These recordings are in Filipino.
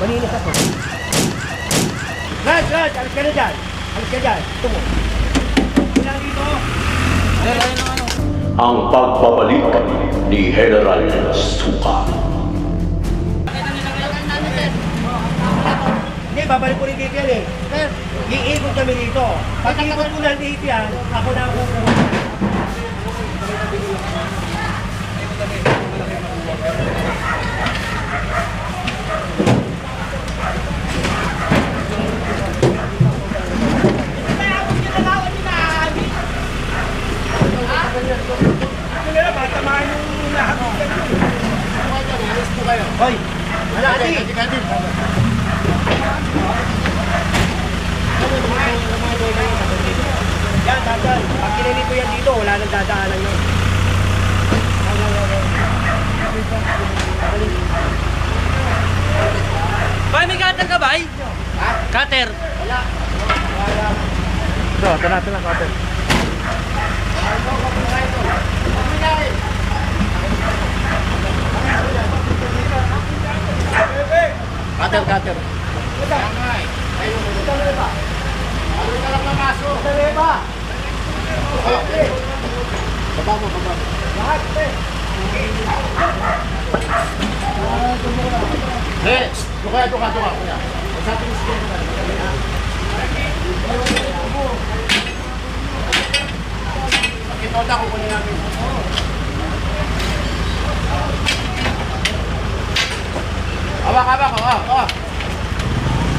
Malinis ako. Raj, Raj, alis ka na dyan. Alis ka dyan. Ito mo. Wala dito. ang pagbabalik ni General Suka. Hindi, babalik ko rin dito yan eh. Sir, iikot kami dito. Pag ikot ko na dito yan, ako na ang kukuha. Hoy, halati! Yan, dadaan. Pag kinilito yan dito, wala nang dadaanan yun. Bay, may cutter ka, bay? Ha? Cutter. Ito, ito natin ang cutter. Cutter, cutter. Eh, tuka, tuka, tuka. kuya. Pakita ko kunin namin. Hawak, hawak, hawak, hawak.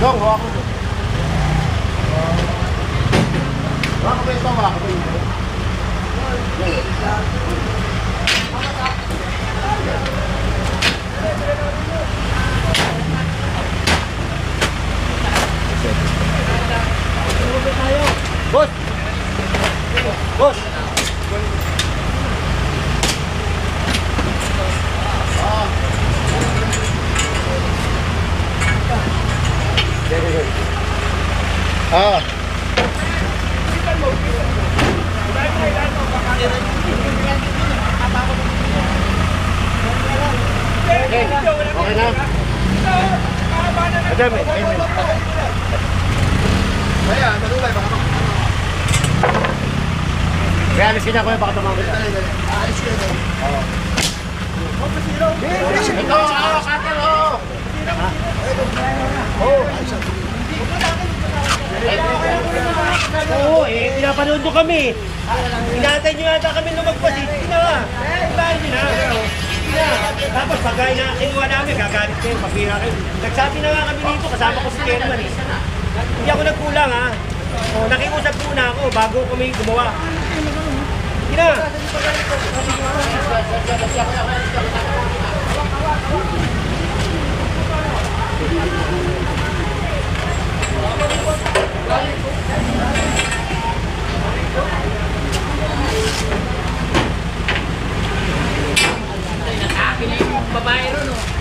Dong, hawak ko. dong. Hawak ko ba ito, hawak ko ba ito? Boss! Boss! Ah. Okay, okay na. Madam, eh, eh, Kaya, malulay, baka Kaya alis ka niya kuya, baka tumawag ka. Ito, oh, cutter, oh. Oo, eh, pinapanood nyo kami. Inatay nyo yata kami lumagpas eh. Sige na nyo na. Tapos pagka na kinuha namin, gagalit kayo, mapira kayo. Nagsabi na nga kami dito, kasama ko si Kerman eh. Hindi ako nagkulang ha. O, nakiusap muna ako bago kami gumawa. Sige na. Babae ron, oh.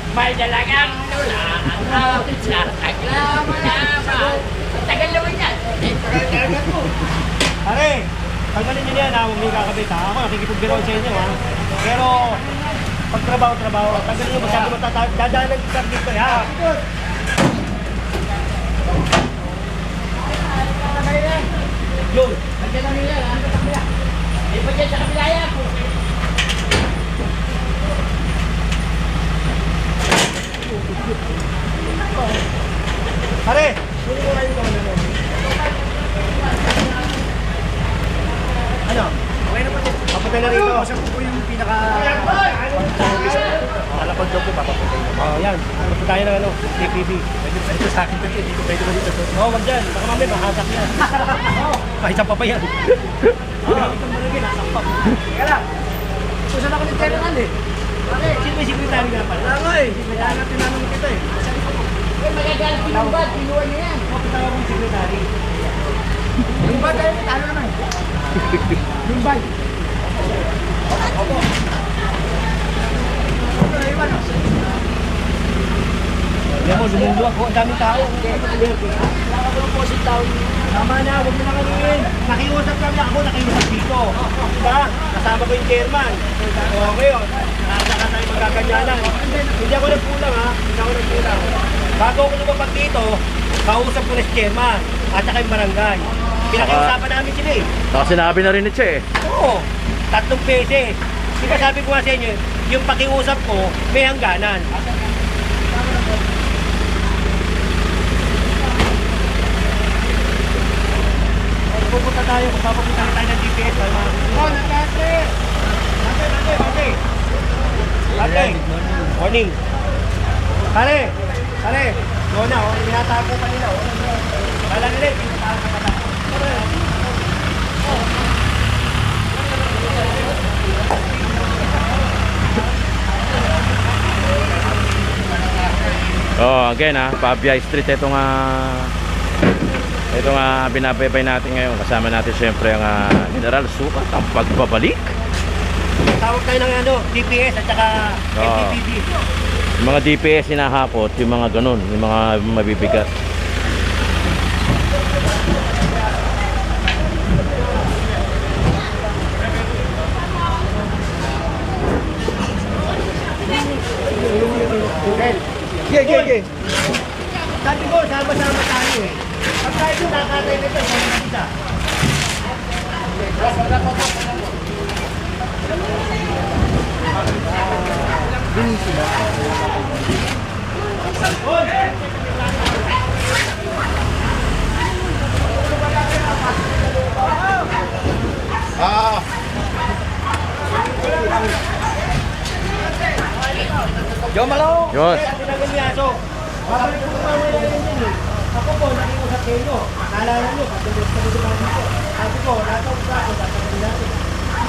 May dalagang lula ang hawit sa taglaman-laman. Ang tagal naman yan. Pare, tanggalin na yan ha, huwag niyo kakabit ha. Ako nakikipagbiro sa inyo ha. Pero, pag trabaho-trabaho, tanggalin nyo masyado matatag. Dadaanan sa dito ha. Yun. Pagyan namin yan, ha? Di pa dyan sa kabila yan. Pare, kunin mo yung kamay mo. Ano? Okay naman. Papunta na rito. Kasi po yung pinaka... Alapag daw po, papapunta yun. Oo, yan. Papunta tayo ng ano, TPB. Pwede dito sa akin kasi dito pwede ba dito? Oo, wag dyan. Baka mamaya mahasak yan. Oo, kahit sa pa yan. Oo. Kaya lang. Susan ako ng kailangan eh. Sino may secretary nga pala? Nga eh. Kaya nga tinanong kita eh. Eh, magagalit yung bad, pinuha niya yan. Tawag mo secretary. Yung bad ay talo naman. Yung bad. Alam mo, lumundo ako. Ang daming tao. Tama na, huwag mo na kanuhin. Nakiusap kami ako, nakiusap dito. Diba? Kasama ko yung chairman. O ngayon, nakasaka tayo magkaganyanan. Hindi ako nagkulang ha, hindi ako nagkulang. Bago ako lumapag dito, kausap ko na si chairman at saka yung barangay. Pinakiusapan namin sila eh. Saka sinabi na rin ni Che eh. Oo, tatlong beses. Di ba sabi ko nga sa inyo, yung pakiusap ko, may hangganan. Pupunta tayo, papapunta tayo ng GPS. Oh, nagkate! Nagkate, nagkate, nagkate. Nagkate, morning. Pare, pare, doon na, oh, tinatago pa nila. Oh. Kala nila, tinatago pa. Oh, again ha, Pabia Street ito nga ito nga binabaybay natin ngayon. Kasama natin siyempre ang ah, General Sukat, ang pagbabalik. Tawag tayo ng ano, DPS at saka Oo. MTPB. Yung mga DPS hinahakot, yung mga ganun, yung mga mabibigat. Okay, okay, okay. Sabi ko, sama-sama tayo eh. Pag tayo doon, nakakatay na ito, sama kita. Yun. Tinagal niya, so, babalik ko mamaya rin din eh. Ako po, nakiusap sa inyo. Naalala nyo, pag dulit sa namin ko. Sabi ko, nataw sa ako, tatanggalin natin.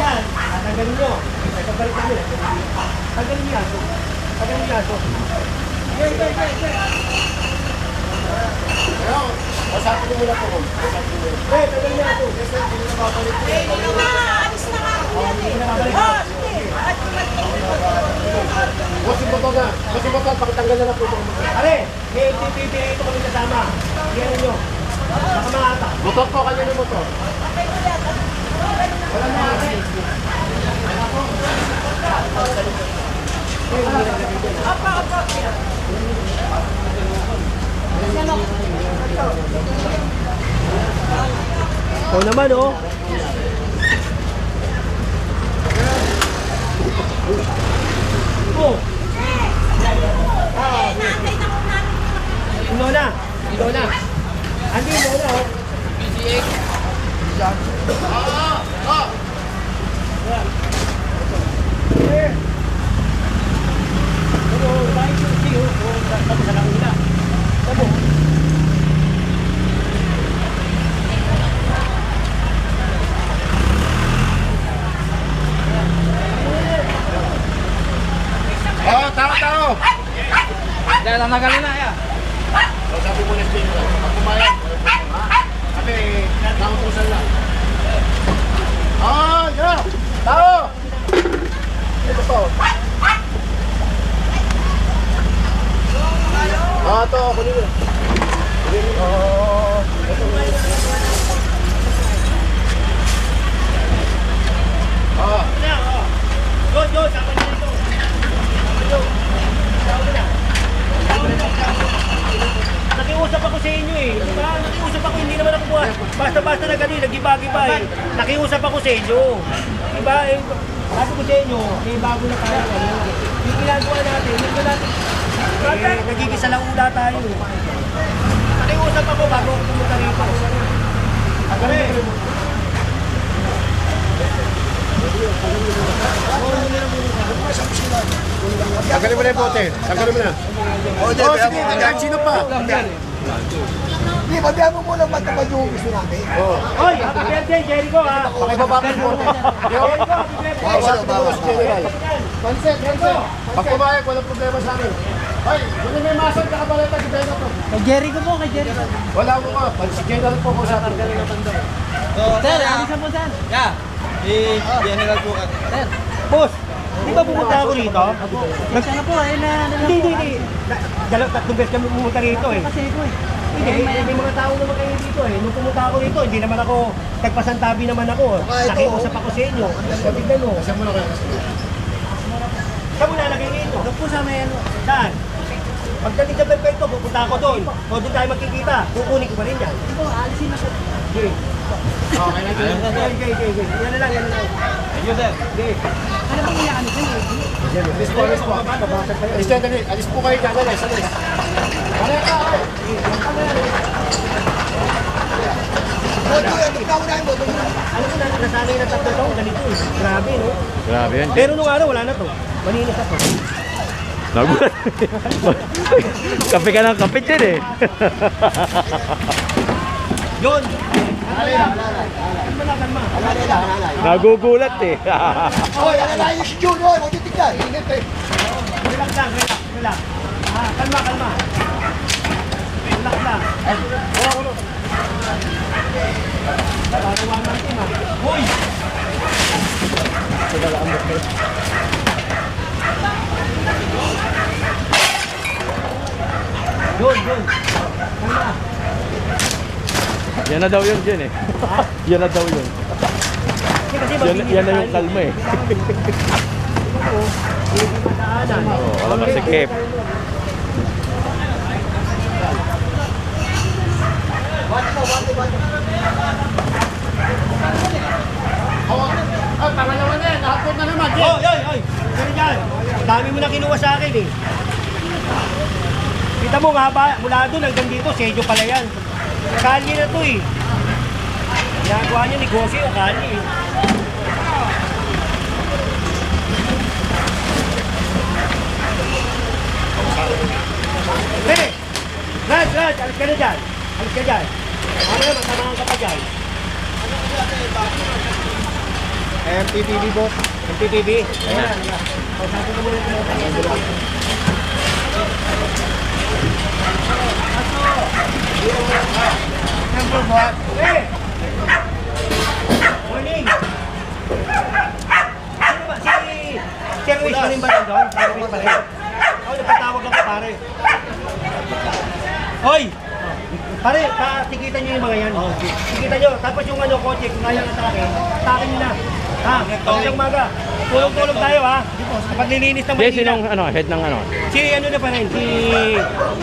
Yan, tatanggalin nyo. Ay, pagbalik kami. Tanggalin niya, so. Tanggalin niya. Okay, okay, okay, okay. Pasapin mo muna po. Pasapin mo muna. Eh, tanggalin niya, so. Kasi hindi na babalik. Eh, hindi na Hindi na babalik. Kasi mo na, kasi mo pakitanggal na na po mga. Are, may MTPB ito kami kasama. Yan nyo. Baka makata. Motor po kanyo ng motor. Wala na ate. Naman oh. Oh. Ino na. Ino na. Andi, ino na oh. Pero dahil yung siyo, o tapos sa kanila. Tabo. Oh, tao, tao! Dahil ang nagalina yan. So, sabi mo na sa'yo, pag kumayag, sabi, nautusan lang. Ah, yeah! Tao! Ito po. Ah, ito, kunin mo. Kunin mo. Oh, ito. Ah, Na, oh. Go, go, na. Sama nyo. Sama na. Sama na. Nakiusap ako sa inyo eh. Di ba? Nakiusap ako, hindi naman ako buha. Basta-basta na ganun, nagiba-giba eh. Nakiusap ako sa inyo. Di ba? Eh, sabi ko sa inyo, may bago na tayo. Ano? Yung ginagawa natin, hindi na natin. Eh, nagigisa-laula tayo. Nakiusap ako bago ako pumunta rito. Agad tanggalin mo na yung bote. Tanggalin mo na. Oh, sige, kahit sino pa. Hindi, babihan mo muna matapad yung gusto natin. Oh. Hoy, happy birthday, Jericho ah! Pakibaba ko yung bote. Jericho, general. Pansit, pansit. Pag pumayag, walang problema sa amin. Hoy, kung may masal ka kabalata, si Beno to. Kay Jerry ko po, kay Jerry ko. Wala mo ka, pag si General po ko sa atin. Sir, alisan po sir. Sir, boss, di ba pumunta ako rito? Nasa na po, ayun na. Hindi, hindi, hindi. Da- Dalaw, tatlong beses kami pumunta rito eh. Kasi ko eh. Hindi, may, may mga tao naman kayo dito eh. Nung pumunta ako rito, hindi naman ako, nagpasantabi naman ako. Nakiusap ako sa inyo. Tignan mo. Kasi mo na kayo. Saan mo lalagay rito? Doon po sa may ano. Saan? Pagdating sa website ko, pupunta ako doon. O doon tayo magkikita. Kukunin ko pa rin yan. Hindi po, alisin na po. Okay. Okay Okay, okay. Yan na lang, yan na lang. Ayun, sir. Okay. Ano bang iyakan nito? Alis po, alis po. Alis na, dali. Alis po kayo dyan, alis, alis. Ano ka? Alam mo na, nasanay na tatlo taon, ganito eh. Grabe, no? Grabe yan. Pero nung araw, wala na to. Malinis na to. Nagulat. kape ka ng kapit yan eh. Yun! Nagugulat eh. Hoy, na yung si June, hoy, huwag yung tignan. Relax lang, relax, relax. Ah, kalma, kalma. Relax lang. Tatawa ng team ah. Hoy! Yun, yun. Kalma. yan na daw yun dyan eh. yan na daw yun. Kasi kasi Yan, yan na yung kalma eh. Oo, wala pa si Kep. Ah, pangalawa na yan. Nakapot na naman. Oh, yoy, yoy. Ganun yan. Dami mo na kinuha sa akin eh. Kita mo nga ba, mula doon hanggang dito, sedyo pala yan. Kali na to eh. Ginagawa niya negosyo yung kali eh. Hey! Rad, Rad, alis ka na dyan. Alis ka dyan. Ano naman, samahan ka pa dyan. MPTV boss. MPTV. Ayan. Ko muna yung mga Number one. Hey! Morning! Sino ba? Si... Si Ruiz pa rin ba nandun? Si Ruiz pa rin. Ako, napatawag ako pare. Hoy! Pare, pa, tikitan nyo yung mga yan. Tikitan nyo. Tapos yung ano, kotse, kung kaya nga sa akin, sa akin nyo na. Ha? Pagkang maga. Tulong-tulong tayo ha. Paglilinis ng Manila. sinong ano, head ng ano? Si ano na pa rin, si...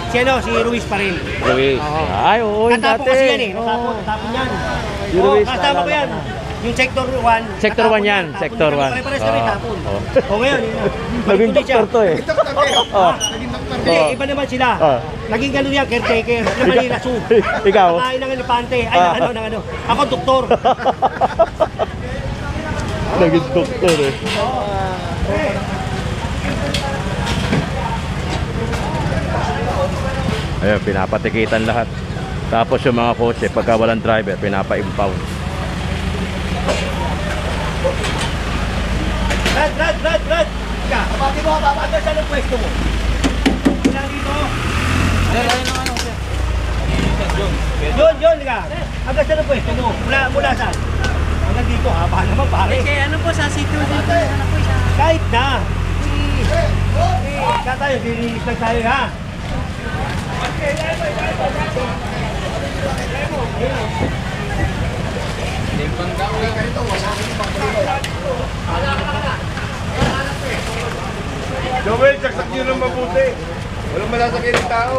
Si ano, si Ruiz pa rin. Luis. Ay, oo, yung Natapon dati. kasi yan eh. Natapon, natapon yan. Si Oo, Ruiz, kasama ko yan. Yung sector 1. Sector 1 yan, sector 1. Pare-pares kami Oo. tapon. Oo. O ngayon, yun na. Naging doktor to eh. Oh. Hindi, Oo. iba naman sila. Oo. Naging ganun yan, caretaker. Sa Manila Zoo. Ikaw? Kain ng elepante. Ay, Ah. ano, ng ano. Ako, doktor. Naging doktor eh. Ayun, pinapatikitan lahat. Tapos yung mga kotse, pagka walang driver, pinapa-impound. Rad, rad, rad, rad. Ika, kapati mo, kapati saan ang pwesto mo? Mula dito. Yun, yun, ka. Hanggang saan ang pwesto mo? Mula, mula saan? Hanggang dito, haba naman pare. Kaya ano po, sa sitio din po, ano po siya. Kahit na. Eh, ka tayo, dilinis lang tayo ha. Joel, saksak nyo ng mabuti. Walang malasakit ng tao.